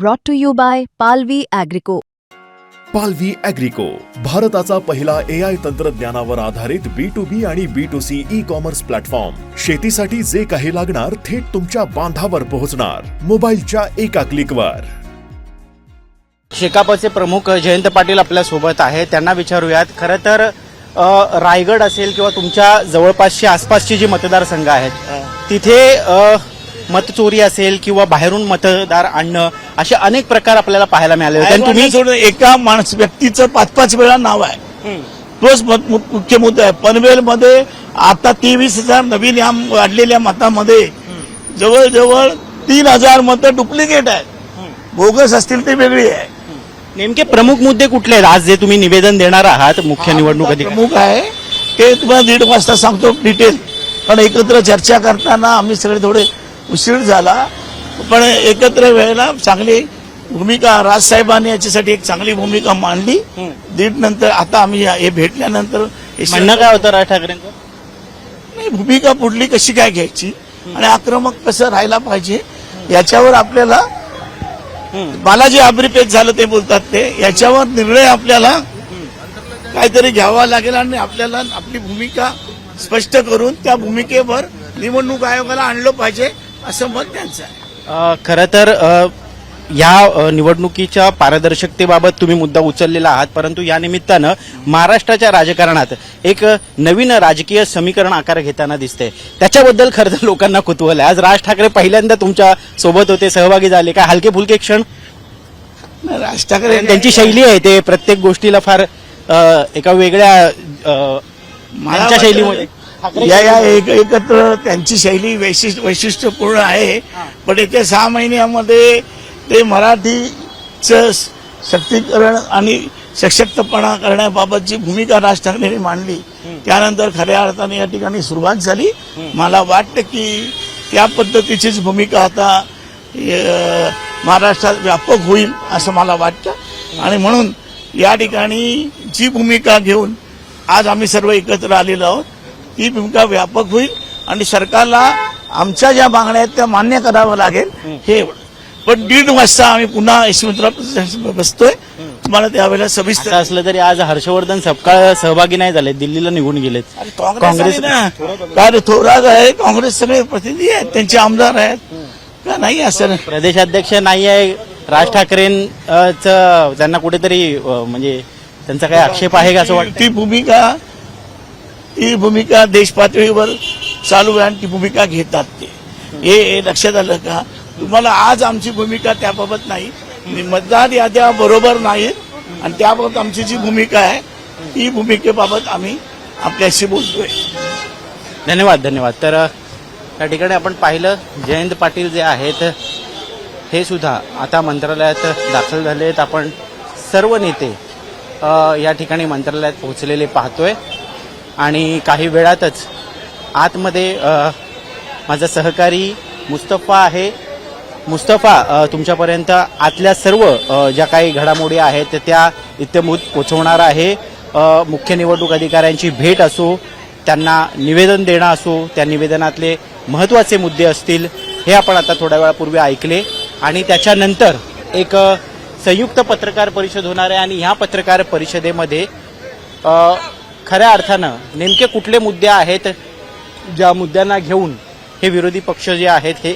brought to you by Palvi Agrico. पालवी अॅग्रिको भारताचा पहिला ए आय तंत्रज्ञानावर आधारित बी टू बी आणि B to C e commerce platform शेतीसाठी जे काही लागणार थेट तुमच्या बांधावर पोहोचणार. मोबाईलच्या एका क्लिकवर शेकापचे प्रमुख जयंत पाटील आपल्यासोबत आहे त्यांना विचारूयात. खरं तर रायगड असेल किंवा तुमच्या जवळपासची आसपासची जी मतदारसंघ आहेत तिथे मतचोरी असेल किंवा बाहेरून मतदार आणणं असे अनेक प्रकार आपल्याला पाहायला मिळाले होते. आणि तुम्ही सोडून एका माणस व्यक्तीचं पाच पाच वेळा नाव आहे. तोच मुख्य मुद्दा आहे. पनवेलमध्ये आता तेवीस हजार नवीन या वाढलेल्या मतामध्ये जवळजवळ तीन हजार मतं डुप्लिकेट आहेत. बोगस असतील ते वेगळी आहे. नेमके प्रमुख मुद्दे कुठले आहेत? आज जे तुम्ही निवेदन देणार आहात मुख्य निवडणूक अधिकारी प्रमुख आहे. ते तुम्हाला दीड वाजता सांगतो डिटेल पण एकत्र चर्चा करताना आम्ही सगळे थोडे उशीर झाला पण एकत्र वेळेला चांगली भूमिका राजसाहेबांनी याच्यासाठी एक चांगली भूमिका मांडली. दीड नंतर आता आम्ही हे भेटल्यानंतर हे म्हणणं काय होतं राज ठाकरेंचं? नाही, भूमिका पुढली कशी काय घ्यायची? आणि आक्रमक कसं राहायला पाहिजे? याच्यावर आपल्याला मला जे अभिप्रेत झालं ते बोलतात ते. याच्यावर निर्णय आपल्याला काहीतरी घ्यावा लागेल आणि आपल्याला आपली भूमिका स्पष्ट करून त्या भूमिकेवर निवडणूक आयोगाला आणलं पाहिजे. असं मत त्यांचं आहे. खरं तर अ, या अ, निवडणुकीच्या पारदर्शकतेबाबत तुम्ही मुद्दा उचललेला आहात परंतु या निमित्तानं महाराष्ट्राच्या राजकारणात एक अ, नवीन राजकीय समीकरण आकार घेताना दिसते त्याच्याबद्दल खरं तर लोकांना कुतूहल आहे. आज राज ठाकरे पहिल्यांदा तुमच्यासोबत होते सहभागी झाले. काय हलके फुलके क्षण? नाही, राज ठाकरे त्यांची शैली आहे ते प्रत्येक गोष्टीला फार अ, एका वेगळ्या अ, मला त्यांच्या वाटतं शैलीमध्ये या या एक एकत्र त्यांची शैली वैशिष्ट्य वैशिष्ट्यपूर्ण आहे. पण येत्या सहा महिन्यामध्ये ते मराठीचं शक्तीकरण आणि सशक्तपणा करण्याबाबत जी भूमिका राज ठाकरेंनी मांडली त्यानंतर खऱ्या अर्थाने या ठिकाणी सुरुवात झाली. मला वाटतं की त्या पद्धतीचीच भूमिका आता महाराष्ट्रात व्यापक होईल असं मला वाटतं. आणि म्हणून या ठिकाणी जी भूमिका घेऊन आज आम्ही सर्व एकत्र आलेलो आहोत ती भूमिका व्यापक होईल आणि सरकारला आमच्या ज्या मागण्या आहेत त्या मान्य करावं लागेल हे एवढं. पण दीड वाजता आम्ही पुन्हा यशवंतराव बसतोय. तुम्हाला त्यावेळेला सविस्तर असलं तरी आज हर्षवर्धन सपकाळ सहभागी नाही झाले दिल्लीला निघून गेलेत. काँग्रेस ना. काय थोरात आहे काँग्रेस सगळे प्रतिनिधी आहेत त्यांचे आमदार आहेत. का नाही असं? प्रदेशाध्यक्ष नाही आहे राज ठाकरेंच त्यांना कुठेतरी म्हणजे त्यांचा काही आक्षेप आहे का असं वाटतं ती भूमिका ती भूमिका देश पातळीवर चालू आहे आणि ती भूमिका घेतात ते. हे लक्षात आलं का? तुम्हाला आज आमची भूमिका त्याबाबत नाही. मतदार याद्या बरोबर नाहीत आणि त्याबाबत आमची जी भूमिका आहे ती भूमिकेबाबत आम्ही आपल्याशी बोलतोय. धन्यवाद धन्यवाद. तर त्या ठिकाणी आपण पाहिलं जयंत पाटील जे आहेत हे सुद्धा आता मंत्रालयात दाखल झाले आहेत आपण सर्व नेते या ठिकाणी मंत्रालयात पोहोचलेले पाहतोय. आणि काही वेळातच आतमध्ये माझा सहकारी मुस्तफा आहे. मुस्तफा तुमच्यापर्यंत आतल्या सर्व ज्या काही घडामोडी आहेत त्या इत्यमूत पोचवणार आहे. मुख्य निवडणूक अधिकाऱ्यांची भेट असो त्यांना निवेदन देणं असो त्या निवेदनातले महत्त्वाचे मुद्दे असतील हे आपण आता थोड्या वेळापूर्वी ऐकले. आणि त्याच्यानंतर एक संयुक्त पत्रकार परिषद होणार आहे आणि ह्या पत्रकार परिषदेमध्ये खऱ्या अर्थानं नेमके कुठले मुद्दे आहेत ज्या मुद्द्यांना घेऊन हे विरोधी पक्ष जे आहेत हे